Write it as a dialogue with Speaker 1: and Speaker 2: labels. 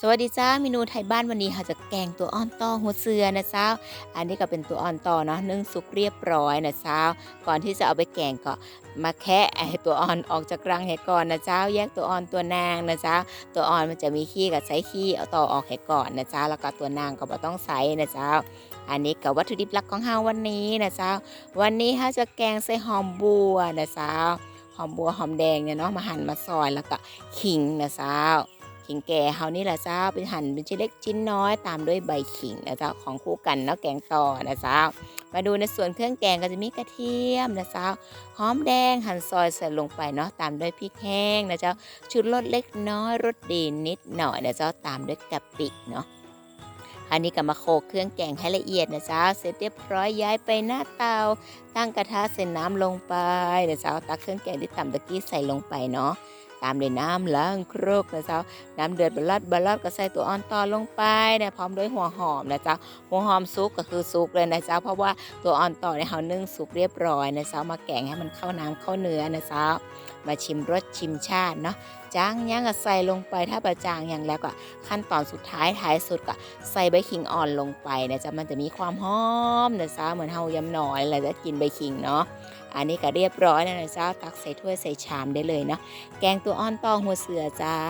Speaker 1: สวัสดีจ้าเมนูไทยบ้านวันนี้ค่ะจะแกงตัวอ่อนต่อหัวเสือนะเจ้าอันนี้ก็เป็นตัวอ่อนต่อเนาะนึ่งสุกเรียบร้อยนะเจ้าก่อนที่จะเอาไปแกงก็มาแคะไอ้ตัวอ่อนออกจากรังให้ก่อนนะเจ้าแยกตัวอ่อนตัวนางนะเจ้าตัวอ่อนมันจะมีขี้กับใช้ขี้เอาต่อออกให้ก่อนนะเจ้าแล้วก็ตัวนางก็บ่ต้องใส่นะเจ้าอันนี้กับวัตถุดิบหลักของเฮาวันนี้นะเจ้าวันนี้เฮาจะแกงใส่หอมบัวนะเจ้าหอมบัวหอมแดงเนี่ยเนาะมาหั่นมาซอยแล้วก็ขิงนะเจ้า ขิงแก่เฮานี่แหละเจ้าเป็นหั่นเป็นชิ้นเล็กชิ้นน้อยตามด้วยใบขิงนะเจ้าของคู่กันเนาะแกงต่อนะเจ้ามาดูในส่วนเครื่องแกงก็จะมีกระเทียมนะเจ้าหอมแดงหั่นซอยใส่ลงไปเนาะตามด้วยพริกแห้งนะเจ้าชุดรสเล็กน้อยรสดีนิดหน่อยนะเจ้าตามด้วยกะปิเนาะอันนี้ก็มาโขกเครื่องแกงให้ละเอียดนะเจ้าเสร็จเรียบร้อยย้ายไปหน้าเตา ตั้งกระทะใส่น้ำลงไปนะเจ้าตักเครื่องแกงที่ตำตะกี้ใส่ลงไปเนาะตามด้วยน้ำล้างครกนะเจ้า น้ำเดือดบลัดบลัดก็ใส่ตัวอ่อนตอนลงไปนะพร้อมด้วยหัวหอมนะเจ้า หัวหอมซุกก็คือซุกเลยนะเจ้า เพราะว่าตัวอ่อนต่อเนี่ยเขานึ่งสุกเรียบร้อยนะเจ้า มาแกงให้มันเข้าน้ำเข้าเนื้อนะเจ้า มาชิมรสชิมชาติเนาะจางยังก็ใส่ลงไปถ้าประจางอย่างแล้วก็ขั้นตอนสุดท้ายท้ายสุดก็ใส่ใบขิงอ่อนลงไปนะจ๊ะมันจะมีความหอมนะจ๊ะเหมือนเฮายำหน่อยอะไรจะกินใบขิงเนาะ อันนี้ก็เรียบร้อยแล้วนะเจ้าตักใส่ถ้วยใส่ชามได้เลยเนาะแกงตัวอ่อนตองหัวเสือเจ้า